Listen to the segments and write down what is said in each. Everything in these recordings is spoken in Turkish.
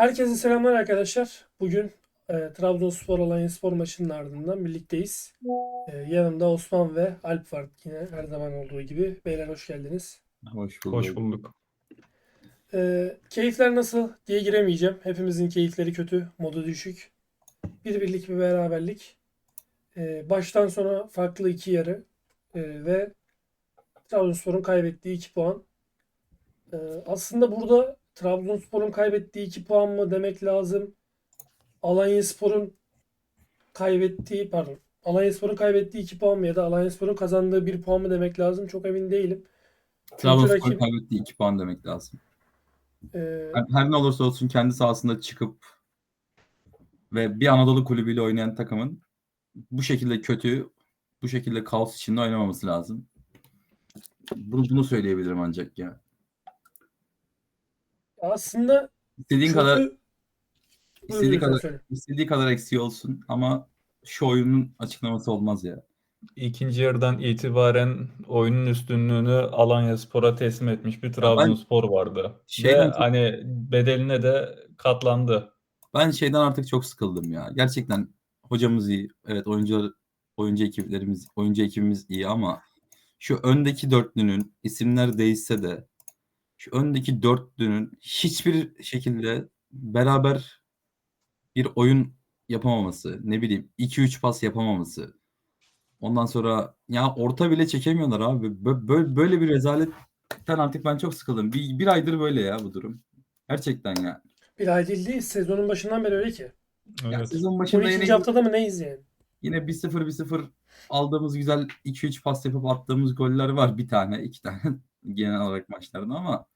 Herkese selamlar arkadaşlar. Bugün e, Trabzonspor Alanyaspor maçının ardından birlikteyiz. E, yanımda Osman ve Alp var yine her zaman olduğu gibi. Beyler hoş geldiniz. Hoş bulduk. Hoş bulduk. E, keyifler nasıl diye giremeyeceğim. Hepimizin keyifleri kötü, modu düşük. Bir birlik bir beraberlik. E, baştan sona farklı iki yarı E, ve Trabzonspor'un kaybettiği 2 puan. E, aslında burada Trabzonspor'un kaybettiği 2 puan mı demek lazım? Alanyaspor'un kaybettiği pardon. Alanyaspor'un kaybettiği 2 puan mı ya da Alanyaspor'un kazandığı 1 puan mı demek lazım? Çok emin değilim. Çünkü Trabzonspor rakip- kaybetti 2 puan demek lazım. e, Her, her ne olursa olsun kendi sahasında çıkıp ve bir Anadolu kulübüyle oynayan takımın bu şekilde kötü, bu şekilde kaos içinde oynamaması lazım. Bunu, bunu söyleyebilirim ancak ya. Aslında İstediğin kadar Buyur, istediği kadar söyle. istediği kadar eksiği olsun ama şu oyunun açıklaması olmaz ya. İkinci yarıdan itibaren oyunun üstünlüğünü Alanyaspor'a teslim etmiş bir Trabzonspor vardı. Şeyden Ve çok- hani bedeline de katlandı. Ben şeyden artık çok sıkıldım ya. Gerçekten hocamız iyi. Evet oyuncular oyuncu ekiplerimiz oyuncu ekibimiz iyi ama şu öndeki dörtlünün isimler değişse de şu öndeki dörtlünün hiçbir şekilde beraber bir oyun yapamaması, ne bileyim 2-3 pas yapamaması. Ondan sonra ya orta bile çekemiyorlar abi. Böyle, böyle bir rezaletten artık ben çok sıkıldım. Bir, bir aydır böyle ya bu durum. Gerçekten ya. Bir ay değil değil. Sezonun başından beri öyle ki. Ya Evet. sezon başında 12. yine haftada mı neyiz yani? Yine 1-0 1-0 aldığımız güzel 2-3 pas yapıp attığımız goller var. Bir tane, iki tane genel olarak maçlarda ama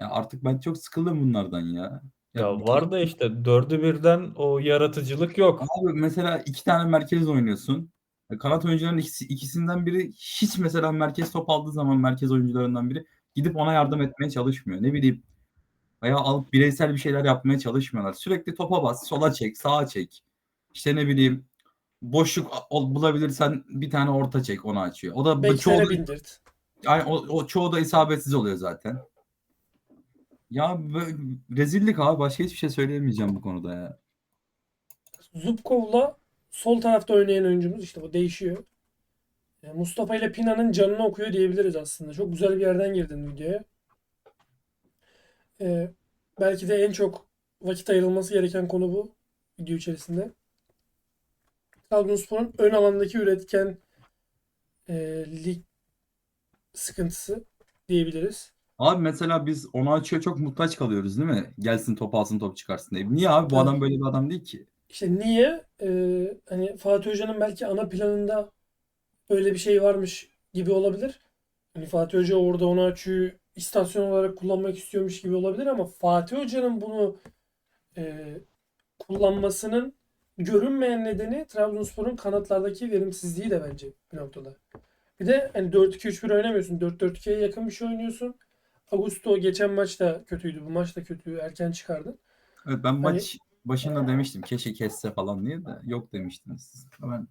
ya artık ben çok sıkıldım bunlardan ya. Ya bir- var da işte dördü birden o yaratıcılık yok. Abi mesela iki tane merkez oynuyorsun. E, Kanat oyuncuların ikisi, ikisinden biri hiç mesela merkez top aldığı zaman merkez oyuncularından biri gidip ona yardım etmeye çalışmıyor. Ne bileyim veya alıp bireysel bir şeyler yapmaya çalışmıyorlar. Sürekli topa bas, sola çek, sağa çek. İşte ne bileyim boşluk ol- bulabilirsen bir tane orta çek onu açıyor. O da bu- çoğu Beklere da, bindirt. yani o, o çoğu da isabetsiz oluyor zaten. Ya böyle rezillik abi başka hiçbir şey söyleyemeyeceğim bu konuda ya. Zubkov'la sol tarafta oynayan oyuncumuz işte bu değişiyor. E, Mustafa ile Pina'nın canını okuyor diyebiliriz aslında. Çok güzel bir yerden girdin videoya. E, belki de en çok vakit ayrılması gereken konu bu video içerisinde. Trabzonspor'un ön alandaki üretken e, lig sıkıntısı diyebiliriz. Abi mesela biz onu açıyor çok muhtaç kalıyoruz değil mi? Gelsin top alsın top çıkarsın diye. Niye abi? Bu adam böyle bir adam değil ki. İşte niye? Ee, hani Fatih Hoca'nın belki ana planında öyle bir şey varmış gibi olabilir. Hani Fatih Hoca orada onu açıyor istasyon olarak kullanmak istiyormuş gibi olabilir ama Fatih Hoca'nın bunu e, kullanmasının görünmeyen nedeni Trabzonspor'un kanatlardaki verimsizliği de bence bir noktada. Bir de hani 4-2-3-1 oynamıyorsun. 4-4-2'ye yakın bir şey oynuyorsun. Augusto geçen maçta kötüydü. Bu maç da kötü. Erken çıkardın. Evet ben Hani- maç başında demiştim keşke kesse falan diye de yok demiştiniz siz. Ben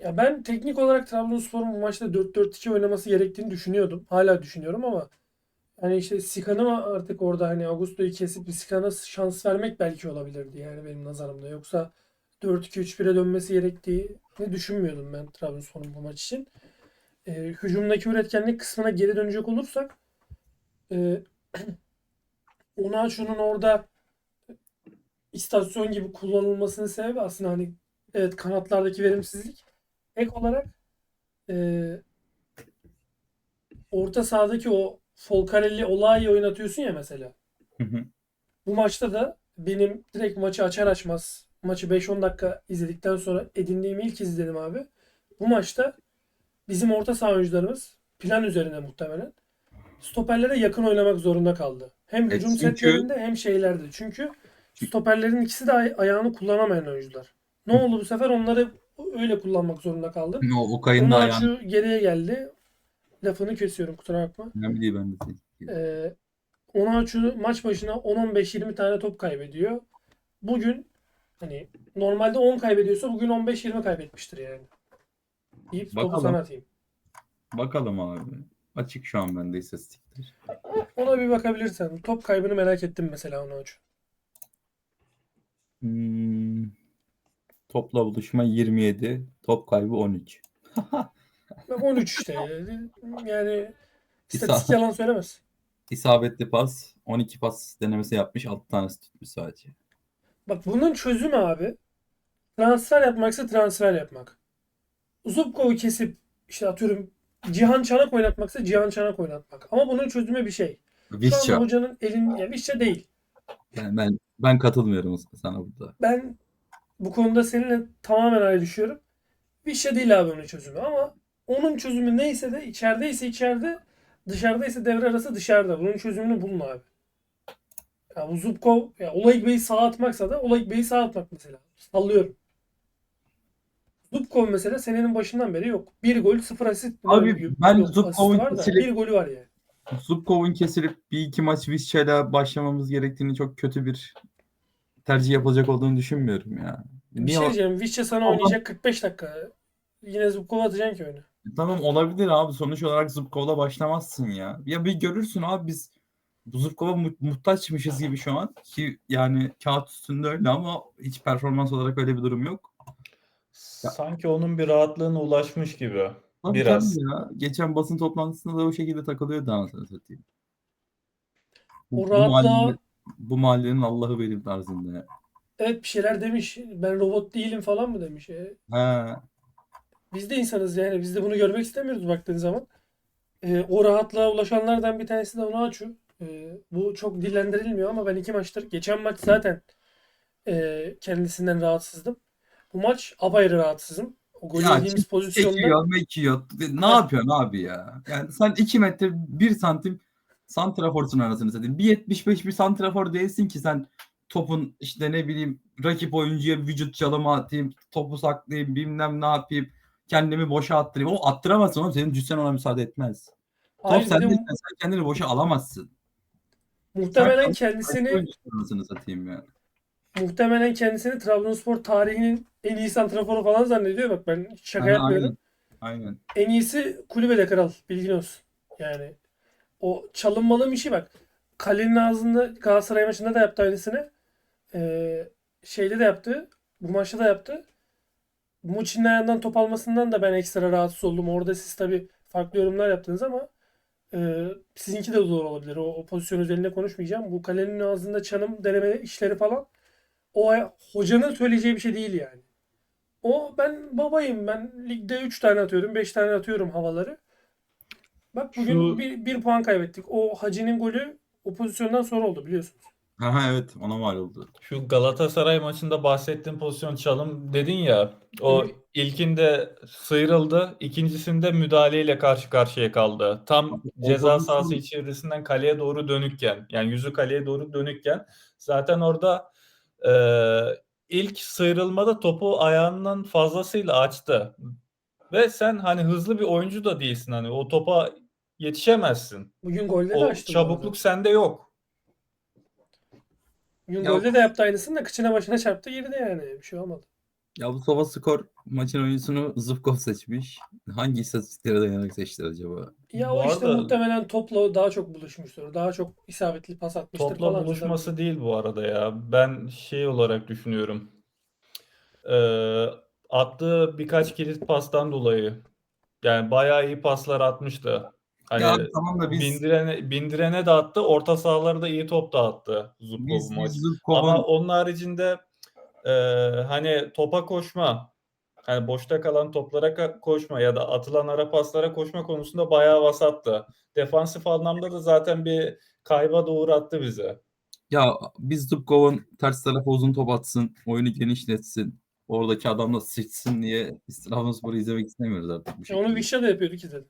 Ya ben teknik olarak Trabzonspor'un bu maçta 4-4-2 oynaması gerektiğini düşünüyordum. Hala düşünüyorum ama hani işte Sikan'ı artık orada hani Augusto'yu kesip bir Sikan'a şans vermek belki olabilirdi yani benim nazarımda. Yoksa 4-2-3-1'e dönmesi gerektiğini düşünmüyordum ben Trabzonspor'un bu maç için. Ee, hücumdaki üretkenlik kısmına geri dönecek olursak e, Onaçu'nun orada istasyon gibi kullanılmasının sebebi aslında hani evet kanatlardaki verimsizlik ek olarak e, orta sahadaki o Folcarelli Ola'yı oynatıyorsun ya mesela. Hı hı. Bu maçta da benim direkt maçı açar açmaz maçı 5-10 dakika izledikten sonra edindiğim ilk izledim abi. Bu maçta bizim orta saha oyuncularımız plan üzerine muhtemelen stoperlere yakın oynamak zorunda kaldı. Hem Evet, hücum çünkü- setlerinde hem şeylerde. Çünkü stoperlerin ikisi de ay- ayağını kullanamayan oyuncular. Ne oldu bu sefer? Onları öyle kullanmak zorunda kaldı. o, o kayın da ayağını geriye geldi. Lafını kesiyorum kusura bakma. önemli değil ben de. Ee, Onaçu maç başına 10-15-20 tane top kaybediyor. Bugün hani normalde 10 kaybediyorsa bugün 15-20 kaybetmiştir yani. Deyip topu sana atayım. Bakalım abi. Açık şu an bende istatistikler. Ona bir bakabilirsen. Top kaybını merak ettim mesela Onaçu. Hmm, topla buluşma 27. Top kaybı 13. Ve 13 işte. Yani istatistik yalan söylemez. İsabetli pas. 12 pas denemesi yapmış. 6 tanesi tutmuş sadece. Bak bunun çözümü abi transfer yapmaksa transfer yapmak. Zubkov'u kesip işte atıyorum Cihan Çanak oynatmaksa Cihan Çanak oynatmak. Ama bunun çözümü bir şey. Şu anda hocanın elin ya Vişça değil. Yani ben ben katılmıyorum sana burada. Ben bu konuda seninle tamamen ayrı düşüyorum. Vişça değil abi onun çözümü ama onun çözümü neyse de içerideyse içeride dışarıdaysa devre arası dışarıda. Bunun çözümünü bulun abi. Ya bu Zubkov ya Olayık Bey'i sağa atmaksa da Olayık Bey'i sağa atmak mesela. Sallıyorum. Zubkov mesela senenin başından beri yok. Bir gol sıfır asist. Abi Yok, ben Zubkov'un kesilip- bir golü var yani. Zubkov'un kesilip bir iki maç Visca'yla başlamamız gerektiğini çok kötü bir tercih yapılacak olduğunu düşünmüyorum ya. Bir Niye şey diyeceğim. Vişça sana Ama- oynayacak 45 dakika. Yine Zubkov'u atacaksın ki oyuna. Tamam olabilir abi. Sonuç olarak Zubkov'la başlamazsın ya. Ya bir görürsün abi biz Zubkov'a mu- muhtaçmışız gibi şu an. Ki yani kağıt üstünde öyle ama hiç performans olarak öyle bir durum yok. Ya- Sanki onun bir rahatlığına ulaşmış gibi. Tabii Biraz. tabii ya. Geçen basın toplantısında da o şekilde takılıyordu anasını satayım. Bu, O bu, rahatlığa- mahalle- bu mahallenin Allah'ı benim tarzında ya. Evet bir şeyler demiş. Ben robot değilim falan mı demiş. E, He. biz de insanız yani. Biz de bunu görmek istemiyoruz baktığın zaman. E, o rahatlığa ulaşanlardan bir tanesi de açıyor. E, bu çok dillendirilmiyor ama ben iki maçtır. Geçen maç zaten e, kendisinden rahatsızdım. Bu maç apayrı rahatsızım. O gol yediğimiz pozisyonda Çekiyor, mekiyor. Ne yapıyorsun abi ya? Yani sen 2 metre 1 santim santraforsun anasını satayım. 1.75 bir santrafor değilsin ki sen topun işte ne bileyim rakip oyuncuya vücut çalımı atayım, topu saklayayım, bilmem ne yapayım, kendimi boşa attırayım. O attıramazsın oğlum. Senin cüssen ona müsaade etmez. Top bir de sen kendini boşa alamazsın. muhtemelen Sen- kendisini satayım ya. Muhtemelen kendisini Trabzonspor tarihinin en iyi santraforu falan zannediyor. Bak ben şaka Aha, yapmıyorum. Aynen. Aynen. En iyisi kulübede kral. Bilgin olsun. Yani o çalınmalı bir şey bak. Kalenin ağzında Galatasaray maçında da yaptı aynısını. Ee, şeyde de yaptı. Bu maçta da yaptı. Muçin'in ayağından top almasından da ben ekstra rahatsız oldum. Orada siz tabii farklı yorumlar yaptınız ama e, sizinki de doğru olabilir. O, o pozisyon üzerinde konuşmayacağım. Bu kalenin ağzında çanım deneme işleri falan o hocanın söyleyeceği bir şey değil yani. O ben babayım. Ben ligde 3 tane atıyorum. 5 tane atıyorum havaları. Bak bugün Şu- bir, bir puan kaybettik. O Hacı'nin golü o pozisyondan sonra oldu biliyorsunuz. Aha evet ona mal oldu. Şu Galatasaray maçında bahsettiğim pozisyon çalım dedin ya. O Hı. ilkinde sıyrıldı, ikincisinde müdahaleyle karşı karşıya kaldı. Tam O ceza sahası içerisinden kaleye doğru dönükken, yani yüzü kaleye doğru dönükken zaten orada e, ilk sıyrılmada topu ayağından fazlasıyla açtı. Ve sen hani hızlı bir oyuncu da değilsin hani o topa yetişemezsin. Bugün golde de O açtı çabukluk sende yok. Bugün Ya- golde de yaptı aynısını da kıçına başına çarptı girdi yani. Bir şey olmadı. Ya bu Sova Skor maçın oyuncusunu Zubkov seçmiş. Hangi istatistiklere dayanarak seçti acaba? Ya Bu o işte arada- muhtemelen topla daha çok buluşmuştur. Daha çok isabetli pas atmıştır Topla falan. buluşması değil bu arada ya. Ben şey olarak düşünüyorum. Ee, attığı birkaç kilit pastan dolayı. Yani bayağı iyi paslar atmıştı. Hani ya tamam da biz bindirene, bindirene de attı. Orta sahaları da iyi top da attı Zubkov biz, bu maç. biz Zubkov'un Ama onun haricinde e, hani topa koşma, hani boşta kalan toplara koşma ya da atılan ara paslara koşma konusunda bayağı vasattı. Defansif anlamda da zaten bir kayba da uğrattı bize. ya biz Zubkov'un ters tarafa uzun top atsın, oyunu genişletsin. Oradaki adamla sıçsın diye biz Trabzonspor'u izlemek istemiyoruz artık bu Ya şekilde. onu Vişça da yapıyordu ki dedim.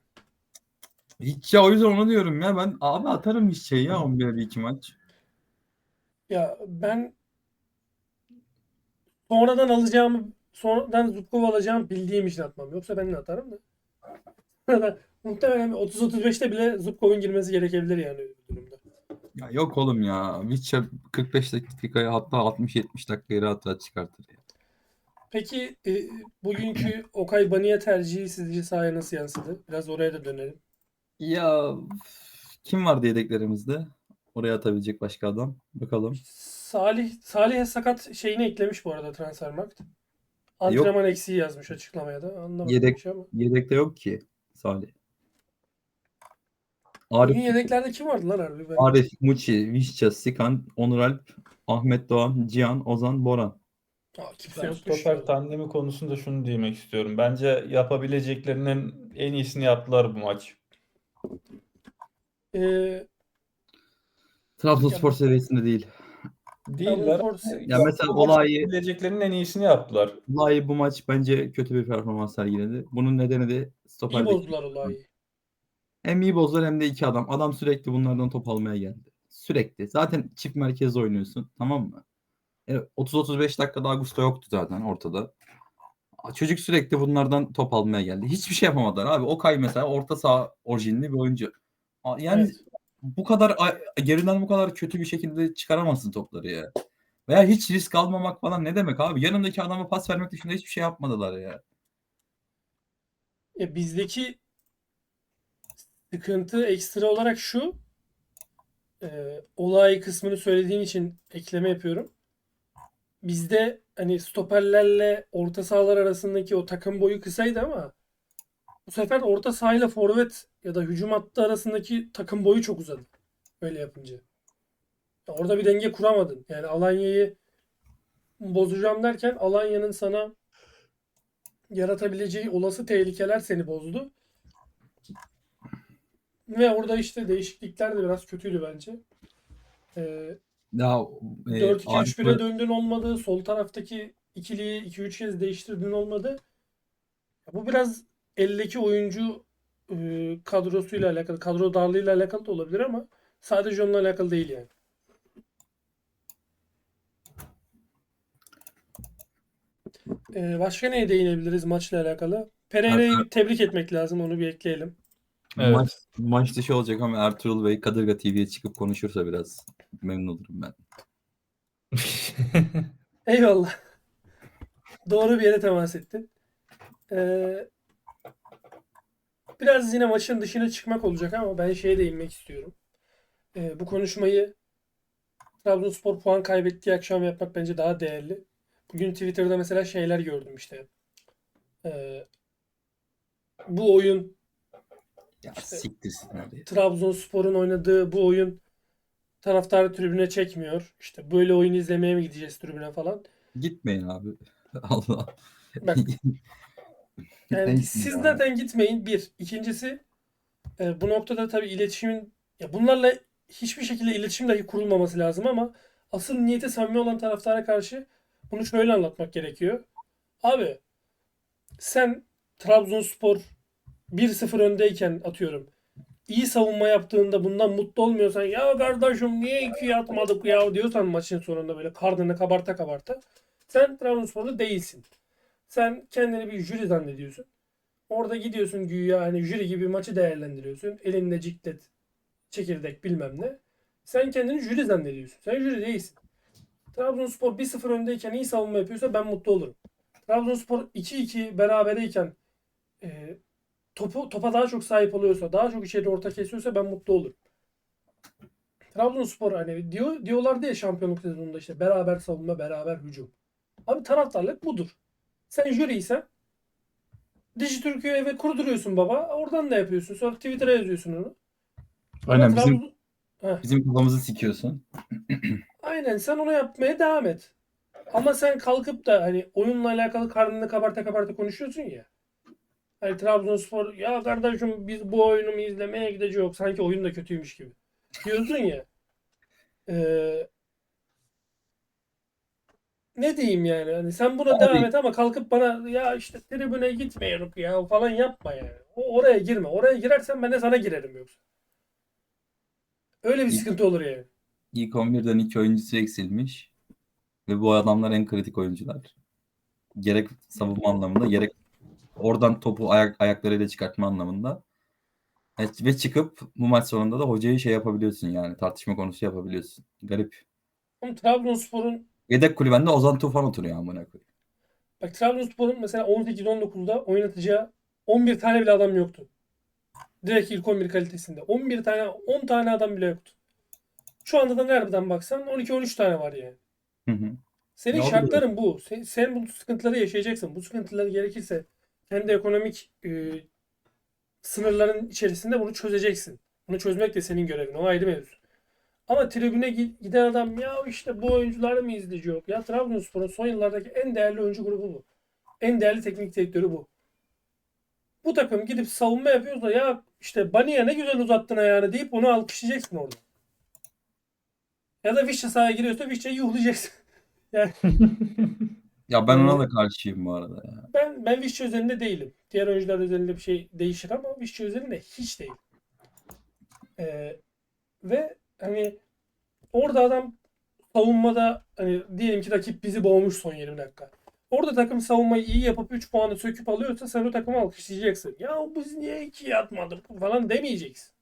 Hiç ya o yüzden onu diyorum ya ben abi atarım bir şey ya 11'e bir iki maç. Ya ben sonradan alacağımı sonradan Zubkov alacağımı bildiğim için atmam. Yoksa ben de atarım da. Muhtemelen 30-35'te bile Zubkov'un girmesi gerekebilir yani öyle bir durumda. Ya yok oğlum ya. Vitça 45 dakikaya hatta 60-70 dakikaya rahat rahat çıkartır ya. Peki e, bugünkü Okay Baniye tercihi sizce sahaya nasıl yansıdı? Biraz oraya da dönelim. Ya kim vardı yedeklerimizde? oraya atabilecek başka adam? Bakalım. Salih Salih'e sakat şeyini eklemiş bu arada Transfermarkt. Antrenman eksiği yazmış açıklamaya da. Anlamadım Yedek- hiç ama. Yedekte yok ki Salih. Bugün Arif, yedeklerde kim vardı lan harbi? Ben... Arif, Muçi, Vişça, Sikan, Onur Alp, Ahmet Doğan, Cihan, Ozan, Boran. Aa, kimse Ben yokmuş. stoper ya. tandemi konusunda şunu demek istiyorum. Bence yapabileceklerinin en iyisini yaptılar bu maç. Ee, Trabzonspor seviyesinde değil. Değiller. Ya mesela olayı yapabileceklerinin en iyisini yaptılar. olayı bu maç bence kötü bir performans sergiledi. Bunun nedeni de iyi stoperdeki bozdular olayı. hem iyi bozdular hem de iki adam. Adam sürekli bunlardan top almaya geldi. Sürekli. Zaten çift merkezde oynuyorsun. Tamam mı? E, 30-35 dakikada Augusto yoktu zaten ortada. Çocuk sürekli bunlardan top almaya geldi. Hiçbir şey yapamadılar abi. Okay mesela orta saha orijinli bir oyuncu. Yani Evet. Bu kadar geriden bu kadar kötü bir şekilde çıkaramazsın topları ya. Veya hiç risk almamak falan ne demek abi? Yanındaki adama pas vermek dışında hiçbir şey yapmadılar ya. Ya bizdeki sıkıntı ekstra olarak şu. E, olay kısmını söylediğin için ekleme yapıyorum. Bizde hani stoperlerle orta sahalar arasındaki o takım boyu kısaydı ama bu sefer orta sahayla forvet ya da hücum hattı arasındaki takım boyu çok uzadı. Öyle yapınca. Ya orada bir denge kuramadın. Yani Alanya'yı bozacağım derken Alanya'nın sana yaratabileceği olası tehlikeler seni bozdu. Ve orada işte değişiklikler de biraz kötüydü bence. Ee, Ya e, 4-2-3-1'e Arif- döndün olmadı. Sol taraftaki ikiliyi 2-3 kez değiştirdin olmadı. Ya Bu biraz eldeki oyuncu e, kadrosuyla alakalı, kadro darlığıyla alakalı da olabilir ama sadece onunla alakalı değil yani. Ee, başka neye değinebiliriz maçla alakalı? Pereira'yı tebrik etmek lazım. Onu bir ekleyelim. Evet. Maç, maç dışı olacak ama Ertuğrul Bey Kadırga TV'ye çıkıp konuşursa biraz memnun olurum ben. Eyvallah. Doğru bir yere temas ettin. Ee, biraz yine maçın dışına çıkmak olacak ama ben şeye değinmek istiyorum. Ee, bu konuşmayı Trabzonspor puan kaybettiği akşam yapmak bence daha değerli. Bugün Twitter'da mesela şeyler gördüm işte. Ee, bu oyun Ya İşte- siktirsin. Trabzonspor'un oynadığı bu oyun taraftarı tribüne çekmiyor. İşte böyle oyun izlemeye mi gideceğiz tribüne falan. Gitmeyin abi. Allah. Bak Yani Neyse siz zaten gitmeyin bir. İkincisi e, bu noktada tabii iletişimin ya bunlarla hiçbir şekilde iletişim dahi kurulmaması lazım ama asıl niyeti samimi olan taraftara karşı bunu şöyle anlatmak gerekiyor. Abi sen Trabzonspor 1-0 öndeyken atıyorum iyi savunma yaptığında bundan mutlu olmuyorsan ya kardeşim niye ikiye atmadık ya diyorsan maçın sonunda böyle karnını kabarta kabarta sen Trabzonsporlu değilsin. Sen kendini bir jüri zannediyorsun. Orada gidiyorsun güya hani jüri gibi maçı değerlendiriyorsun. Elinde ciklet, çekirdek bilmem ne. Sen kendini jüri zannediyorsun. Sen jüri değilsin. Trabzonspor 1-0 öndeyken iyi savunma yapıyorsa ben mutlu olurum. Trabzonspor 2-2 berabereyken e, topu topa daha çok sahip oluyorsa, daha çok içeri orta kesiyorsa ben mutlu olurum. Trabzonspor hani diyor diyorlardı ya şampiyonluk sezonunda işte beraber savunma, beraber hücum. Abi taraftarlık budur. Sen jüriysen Dijitürk'ü eve kurduruyorsun baba. Oradan da yapıyorsun. Sonra Twitter'a yazıyorsun onu. Aynen bizim, Trabzon- bizim kafamızı sikiyorsun. Aynen sen onu yapmaya devam et. Ama sen kalkıp da hani oyunla alakalı karnını kabarta kabarta konuşuyorsun ya. Hani Trabzonspor ya kardeşim biz bu oyunu mu izlemeye gideceğiz sanki oyun da kötüymüş gibi. Diyorsun ya. Ee, ne diyeyim yani? Hani sen buna Abi- devam et ama kalkıp bana ya işte tribüne gitmiyoruz ya falan yapma yani. O, oraya girme. Oraya girersen ben de sana girerim yoksa. Öyle bir İyi. sıkıntı olur yani. İlk 11'den iki oyuncusu eksilmiş. Ve bu adamlar en kritik oyuncular. Gerek savunma anlamında gerek oradan topu ayak ayaklarıyla çıkartma anlamında. Evet, ve çıkıp bu maç sonunda da hocayı şey yapabiliyorsun yani tartışma konusu yapabiliyorsun. Garip. Ama Trabzonspor'un Yedek kulübende Ozan Tufan oturuyor amına koyayım. Bak Trabzonspor'un mesela 18-19'da oynatacağı 11 tane bile adam yoktu. Direkt ilk 11 kalitesinde. 11 tane 10 tane adam bile yoktu. Şu anda da nereden baksan 12-13 tane var yani. Hı hı. Senin da şartların bu. Sen, sen bu sıkıntıları yaşayacaksın. Bu sıkıntıları gerekirse kendi ekonomik e, sınırların içerisinde bunu çözeceksin. Bunu çözmek de senin görevin. O ayrı mevzu. Ama tribüne gi- giden adam ya işte bu oyuncular mı izleyici yok? Ya Trabzonspor'un son yıllardaki en değerli oyuncu grubu bu. En değerli teknik direktörü bu. Bu takım gidip savunma yapıyorsa ya işte Baniye ne güzel uzattın ayağını deyip onu alkışlayacaksın orada. Ya da Vişça sahaya giriyorsa Vişça'yı yuhlayacaksın. Ya ben Ee, ona da karşıyım bu arada ya. Ben ben Vişça üzerinde değilim. Diğer oyuncular üzerinde bir şey değişir ama Vişça üzerinde hiç değil. Ee, ve hani orada adam savunmada hani diyelim ki rakip bizi boğmuş son 20 dakika. Orada takım savunmayı iyi yapıp 3 puanı söküp alıyorsa sen o takımı alkışlayacaksın. Ya biz niye 2'ye atmadık falan demeyeceksin.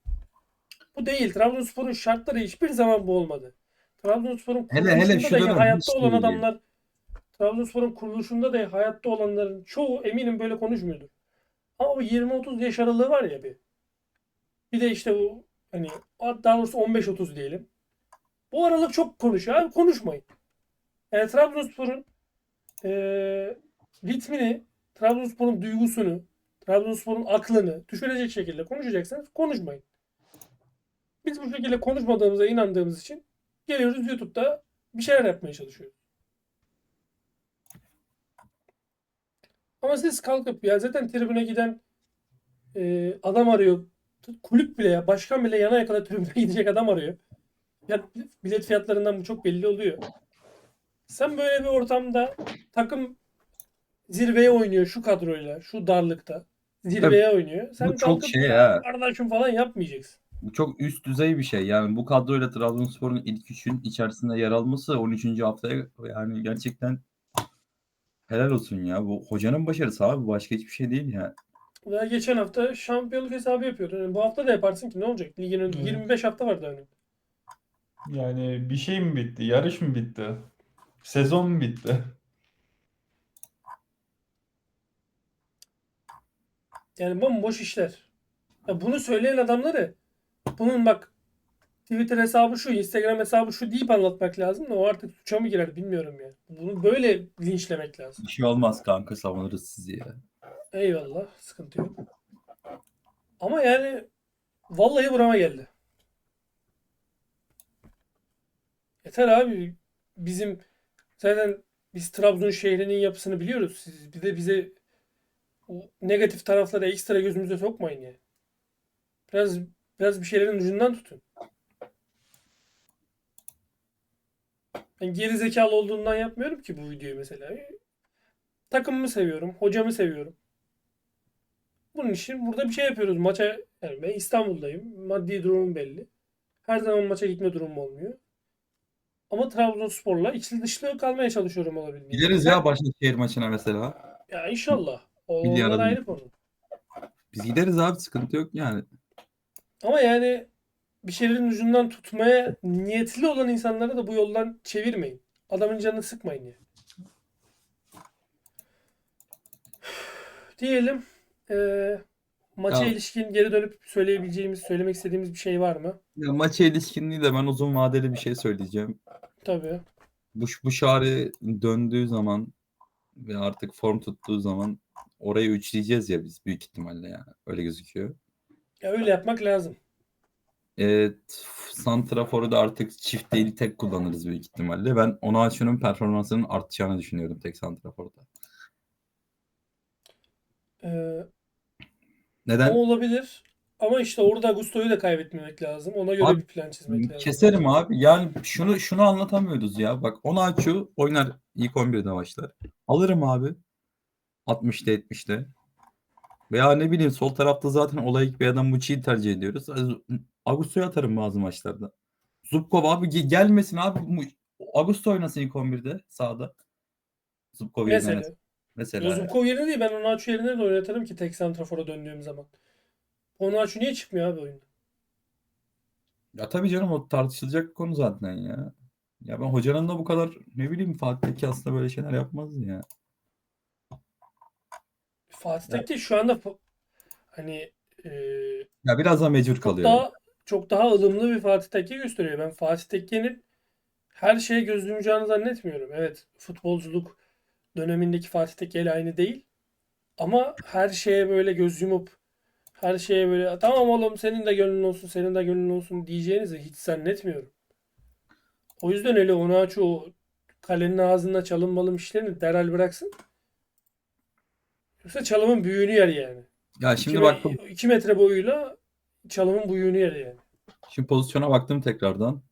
Bu değil. Trabzonspor'un şartları hiçbir zaman bu olmadı. Trabzonspor'un Hele- hele dönem hayatta olan değil. adamlar Trabzonspor'un kuruluşunda da hayatta olanların çoğu eminim böyle konuşmuyordur. Ama bu 20-30 yaş aralığı var ya bir. Bir de işte bu hani daha doğrusu 15-30 diyelim. Bu aralık çok konuşuyor. Abi konuşmayın. Yani Trabzonspor'un eee ritmini, Trabzonspor'un duygusunu, Trabzonspor'un aklını düşürecek şekilde konuşacaksanız konuşmayın. Biz bu şekilde konuşmadığımıza inandığımız için geliyoruz YouTube'da bir şeyler yapmaya çalışıyoruz. Ama siz kalkıp ya zaten tribüne giden e, adam arıyor. Kulüp bile ya başkan bile yana yakala tribüne gidecek adam arıyor. Ya, bilet fiyatlarından bu çok belli oluyor. Sen böyle bir ortamda takım zirveye oynuyor şu kadroyla, şu darlıkta. Zirveye oynuyor. Sen Bu çok şey ya kardeşim falan yapmayacaksın. Bu çok üst düzey bir şey. Yani bu kadroyla Trabzonspor'un ilk üçün içerisinde yer alması 13. haftaya yani gerçekten helal olsun ya. Bu hocanın başarısı abi. Başka hiçbir şey değil ya. Daha geçen hafta şampiyonluk hesabı yapıyordun. Yani bu hafta da yaparsın ki ne olacak? Ligin önünde Evet. 25 hafta var daha önünde. Yani bir şey mi bitti? Yarış mı bitti? Sezon mu bitti? Yani bomboş işler. Ya bunu söyleyen adamları bunun bak Twitter hesabı şu, Instagram hesabı şu deyip anlatmak lazım da o artık suça mı girer bilmiyorum ya. Bunu böyle linçlemek lazım. Bir şey olmaz kanka savunuruz sizi ya. Eyvallah, sıkıntı yok. Ama yani vallahi burama geldi. Yeter abi. Bizim zaten biz Trabzon şehrinin yapısını biliyoruz. Siz bir de bize negatif tarafları ekstra gözümüze sokmayın ya. Biraz biraz bir şeylerin ucundan tutun. Ben geri zekalı olduğundan yapmıyorum ki bu videoyu mesela. Takımımı seviyorum, hocamı seviyorum. Bunun için burada bir şey yapıyoruz. Maça yani ben İstanbul'dayım. Maddi durumum belli. Her zaman maça gitme durumum olmuyor. Ama Trabzonspor'la içli dışlı kalmaya çalışıyorum olabildiğince. Gideriz ya Başakşehir maçına mesela. Ya inşallah. O Milli onlar ayrı konu. Biz gideriz abi sıkıntı yok yani. Ama yani bir şeylerin ucundan tutmaya niyetli olan insanları da bu yoldan çevirmeyin. Adamın canını sıkmayın ya. Diyelim eee maça Ya- ilişkin geri dönüp söyleyebileceğimiz, söylemek istediğimiz bir şey var mı? Ya maça ilişkin değil de ben uzun vadeli bir şey söyleyeceğim. Tabii. Bu, bu Şari döndüğü zaman ve artık form tuttuğu zaman orayı üçleyeceğiz ya biz büyük ihtimalle yani. Öyle gözüküyor. Ya öyle yapmak lazım. Evet, Santrafor'u da artık çift değil tek kullanırız büyük ihtimalle. Ben Onaçu'nun performansının artacağını düşünüyorum tek Santrafor'da. Eee Neden? o olabilir. Ama işte orada Augusto'yu da kaybetmemek lazım. Ona göre Abi, bir plan çizmek lazım. Keserim abi. Yani şunu şunu anlatamıyoruz ya. Bak Onaçu oynar ilk 11'de başlar. Alırım abi. 60'ta 70'te. Veya ne bileyim sol tarafta zaten olayık bir adam Muçi'yi tercih ediyoruz. Augusto'yu atarım bazı maçlarda. Zubkov abi ge- gelmesin abi. Augusto oynasın ilk 11'de sağda. Zubkov yerine Mesela. Zubkov yerine değil ben Onaçu yerine de oynatırım ki tek santrafora döndüğüm zaman. Onaçu niye çıkmıyor abi oyunda? Ya tabii canım o tartışılacak konu zaten ya. Ya ben hocanın da bu kadar ne bileyim Fatih Tekke aslında böyle şeyler yapmazdı ya. Fatih Tekke şu anda hani eee Ya biraz daha mecbur çok kalıyor. daha çok daha ılımlı bir Fatih Tekke gösteriyor. Ben Fatih Tekke'nin her şeye göz yumacağını zannetmiyorum. Evet futbolculuk dönemindeki Fatih Tekke aynı değil. Ama her şeye böyle göz yumup her şeye böyle tamam oğlum senin de gönlün olsun senin de gönlün olsun diyeceğinizi hiç zannetmiyorum. O yüzden öyle onu aç o kalenin ağzında çalım balım işlerini derhal bıraksın. Yoksa çalımın büyüğünü yer yani. Ya şimdi 2 baktım. metre boyuyla çalımın büyüğünü yer yani. Şimdi pozisyona baktım tekrardan.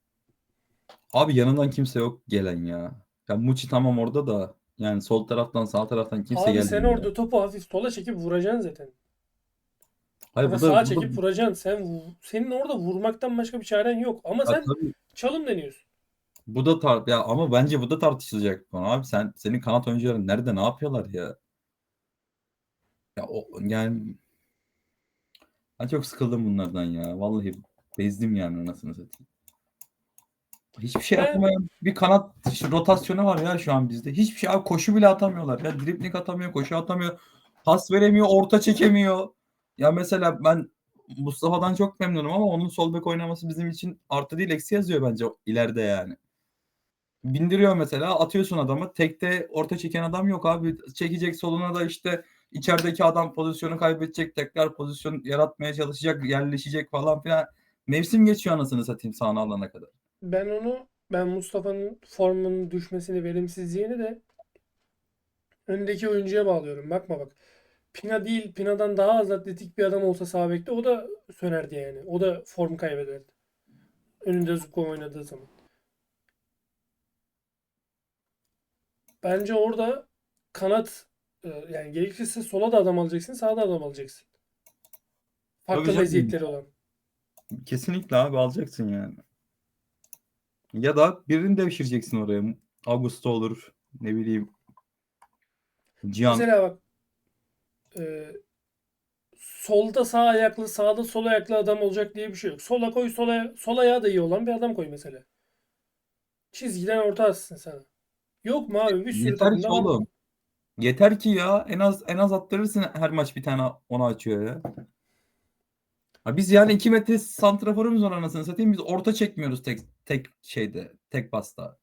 Abi yanından kimse yok gelen ya. Ya Muçi tamam orada da yani sol taraftan sağ taraftan kimse Abi gelmiyor. sen orada topu hafif sola çekip vuracaksın zaten. Hayır, Ya da bu da- sağa çekip vuracaksın. Sen vu- senin orada vurmaktan başka bir çaren yok. Ama Ya sen tabii, çalım deniyorsun. bu da tar ya ama bence bu da tartışılacak bir konu abi. Sen senin kanat oyuncuların nerede ne yapıyorlar ya? Ya o yani ben çok sıkıldım bunlardan ya. Vallahi bezdim yani anasını satayım. Hiçbir şey yapamayan bir kanat şu rotasyonu var ya şu an bizde. Hiçbir şey abi koşu bile atamıyorlar. Ya dribling atamıyor, koşu atamıyor. Pas veremiyor, orta çekemiyor. Ya mesela ben Mustafa'dan çok memnunum ama onun sol bek oynaması bizim için artı değil eksi yazıyor bence ileride yani. Bindiriyor mesela atıyorsun adamı. Tekte orta çeken adam yok abi. Çekecek soluna da işte içerideki adam pozisyonu kaybedecek. Tekrar pozisyon yaratmaya çalışacak. Yerleşecek falan filan. Mevsim geçiyor anasını satayım sahne alana kadar. Ben onu ben Mustafa'nın formunun düşmesini, verimsizliğini de öndeki oyuncuya bağlıyorum. Bakma bak. Pina değil, Pina'dan daha az atletik bir adam olsa sağ bekte o da sönerdi yani. O da form kaybederdi. Önünde Zuko oynadığı zaman. Bence orada kanat e, yani gerekirse sola da adam alacaksın, sağa da adam alacaksın. Farklı canım. meziyetleri olan. Kesinlikle abi alacaksın yani. Ya da birini devşireceksin oraya. Augusto olur. Ne bileyim. Cihan. Mesela bak e, solda sağ ayaklı, sağda sol ayaklı adam olacak diye bir şey yok. Sola koy, sola, sol ayağı da iyi olan bir adam koy mesela. Çizgiden orta atsın sana. Yok mu abi? Bir sürü Yeter ki var. oğlum. Yeter ki ya. En az en az attırırsın her maç bir tane onu açıyor ya. Ha biz yani 2 metre santraforumuz var anasını satayım. Biz orta çekmiyoruz tek tek şeyde. Tek pasta.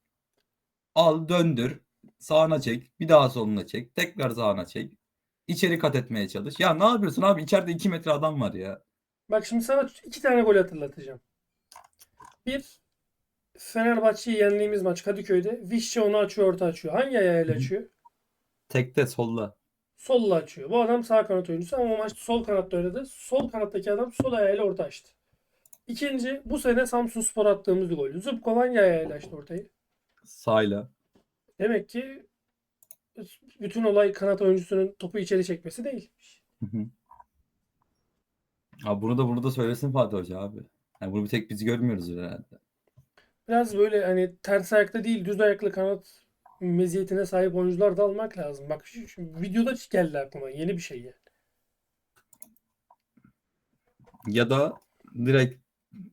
Al döndür. Sağına çek. Bir daha soluna çek. Tekrar sağına çek. İçeri kat etmeye çalış. Ya ne yapıyorsun abi? İçeride 2 metre adam var ya. Bak şimdi sana iki tane gol hatırlatacağım. Bir Fenerbahçe'yi yendiğimiz maç Kadıköy'de. Vişçe onu açıyor, orta açıyor. Hangi ayağıyla açıyor? Tekte solda. Solla açıyor. Bu adam sağ kanat oyuncusu ama o maç sol kanatta oynadı. Sol kanattaki adam sol ayağıyla orta açtı. İkinci bu sene Samsun Spor attığımız bir gol. Zubkov hangi ayağıyla açtı ortayı? Sağıyla. Demek ki bütün olay kanat oyuncusunun topu içeri çekmesi değil. Hı hı. Abi bunu da bunu da söylesin Fatih Hoca abi. Yani bunu bir tek biz görmüyoruz herhalde. Biraz böyle hani ters ayakta değil düz ayaklı kanat meziyetine sahip oyuncular da almak lazım. Bak şu, şu videoda geldi aklıma yeni bir şey yani. Ya da direkt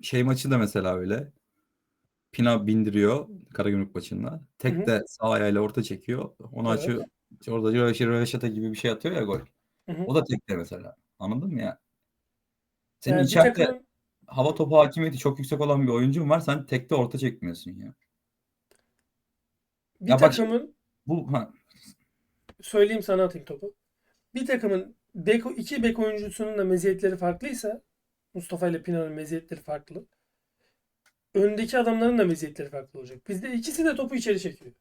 şey maçı da mesela öyle. Pina bindiriyor Karagümrük maçında. Tek Hı hı. de sağ ayağıyla orta çekiyor. Onu Evet. açıyor. Orada Röveşata gibi bir şey atıyor ya gol. Hı hı. O da tekte mesela. Anladın mı ya? Senin Yani bir içeride takımın hava topu hakimiyeti çok yüksek olan bir oyuncun var. Sen tekte orta çekmiyorsun ya. Bir Ya bak- takımın Bu ha, söyleyeyim sana atayım topu. Bir takımın bek, iki bek oyuncusunun da meziyetleri farklıysa Mustafa ile Pina'nın meziyetleri farklı. Öndeki adamların da meziyetleri farklı olacak. Bizde ikisi de topu içeri çekiyor.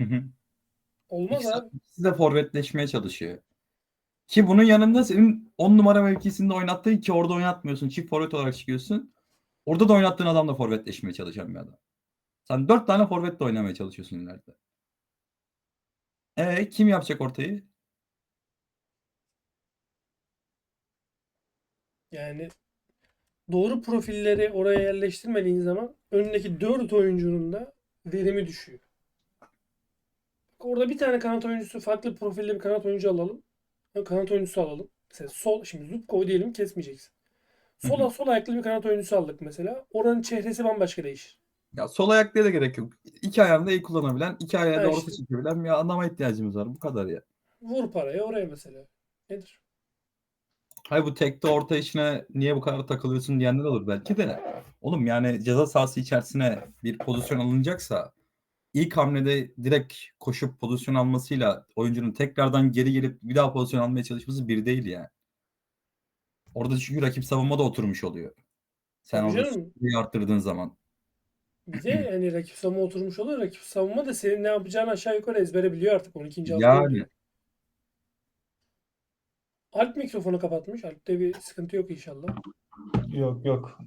Hı hı. Olmaz İkisi, abi. ikisi de forvetleşmeye çalışıyor. Ki bunun yanında senin 10 numara mevkisinde oynattığın ki orada oynatmıyorsun. Çift forvet olarak çıkıyorsun. Orada da oynattığın adam da forvetleşmeye çalışan bir adam. Sen 4 tane forvetle oynamaya çalışıyorsun ileride. E kim yapacak ortayı? Yani doğru profilleri oraya yerleştirmediğin zaman önündeki 4 oyuncunun da verimi düşüyor. Orada bir tane kanat oyuncusu farklı profilli bir kanat oyuncu alalım. Kanat oyuncusu alalım. Mesela sol şimdi Zubkov'u diyelim kesmeyeceksin. Sola sol ayaklı bir kanat oyuncusu aldık mesela. Oranın çehresi bambaşka değişir. Ya sol ayaklıya da gerek yok. İki ayağını da iyi kullanabilen, iki ayağı da Ha orta işte. çekebilen bir adama ihtiyacımız var. Bu kadar ya. Vur parayı oraya mesela. Nedir? Hayır bu tekte orta içine niye bu kadar takılıyorsun diyenler olur belki de. Oğlum yani ceza sahası içerisine bir pozisyon alınacaksa ilk hamlede direkt koşup pozisyon almasıyla oyuncunun tekrardan geri gelip bir daha pozisyon almaya çalışması bir değil yani. Orada çünkü rakip savunma da oturmuş oluyor. Sen Tabii orada canım. süreyi arttırdığın zaman. Bir de hani rakip savunma oturmuş oluyor. Rakip savunma da senin ne yapacağını aşağı yukarı ezbere biliyor artık 12. hafta Yani. Alp mikrofonu kapatmış. Alp'te bir sıkıntı yok inşallah. Yok yok.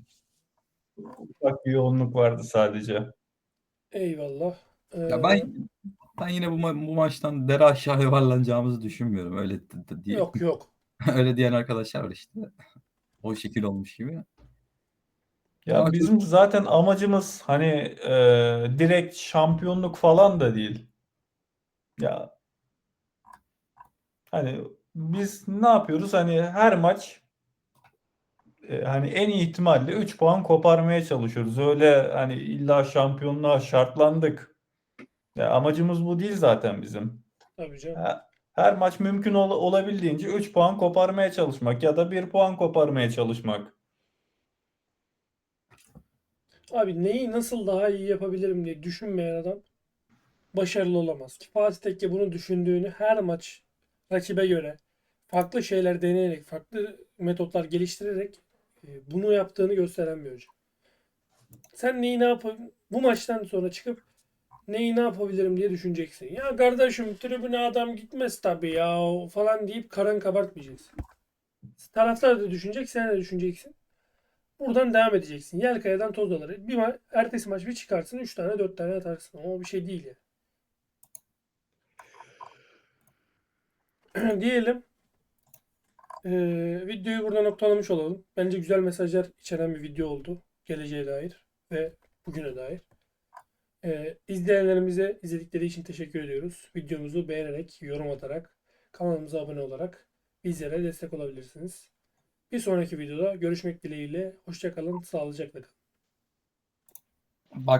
Ufak bir yoğunluk vardı sadece. Eyvallah. Ee, Ya ben ben yine bu, ma- bu maçtan dere aşağı yuvarlanacağımızı düşünmüyorum. Öyle d- d- diye. yok yok. Öyle diyen arkadaşlar var işte. O şekil olmuş gibi. Ya Ama bizim zaten amacımız hani e, direkt şampiyonluk falan da değil. Ya hani biz ne yapıyoruz? Hani her maç e, hani en iyi ihtimalle 3 puan koparmaya çalışıyoruz. Öyle hani illa şampiyonluğa şartlandık. Ya amacımız bu değil zaten bizim. Tabii canım. Ha- Her maç mümkün ol- olabildiğince 3 puan koparmaya çalışmak ya da 1 puan koparmaya çalışmak. Abi neyi nasıl daha iyi yapabilirim diye düşünmeyen adam başarılı olamaz. Ki Fatih Tekke bunu düşündüğünü her maç rakibe göre farklı şeyler deneyerek, farklı metotlar geliştirerek e, bunu yaptığını gösteren bir hoca. Sen neyi ne yap bu maçtan sonra çıkıp neyi ne yapabilirim diye düşüneceksin. Ya kardeşim tribüne adam gitmez tabii ya falan deyip karan kabartmayacaksın. Taraftar da düşünecek, sen de düşüneceksin. Buradan devam edeceksin. Yelkaya'dan toz alır. Bir ma- ertesi maç bir çıkarsın 3 tane 4 tane atarsın. Ama o bir şey değil yani. Diyelim. Ee, videoyu burada noktalamış olalım. Bence güzel mesajlar içeren bir video oldu. Geleceğe dair ve bugüne dair. Ee, izleyenlerimize izledikleri için teşekkür ediyoruz. Videomuzu beğenerek, yorum atarak, kanalımıza abone olarak bizlere destek olabilirsiniz. Bir sonraki videoda görüşmek dileğiyle. Hoşçakalın, sağlıcakla kalın.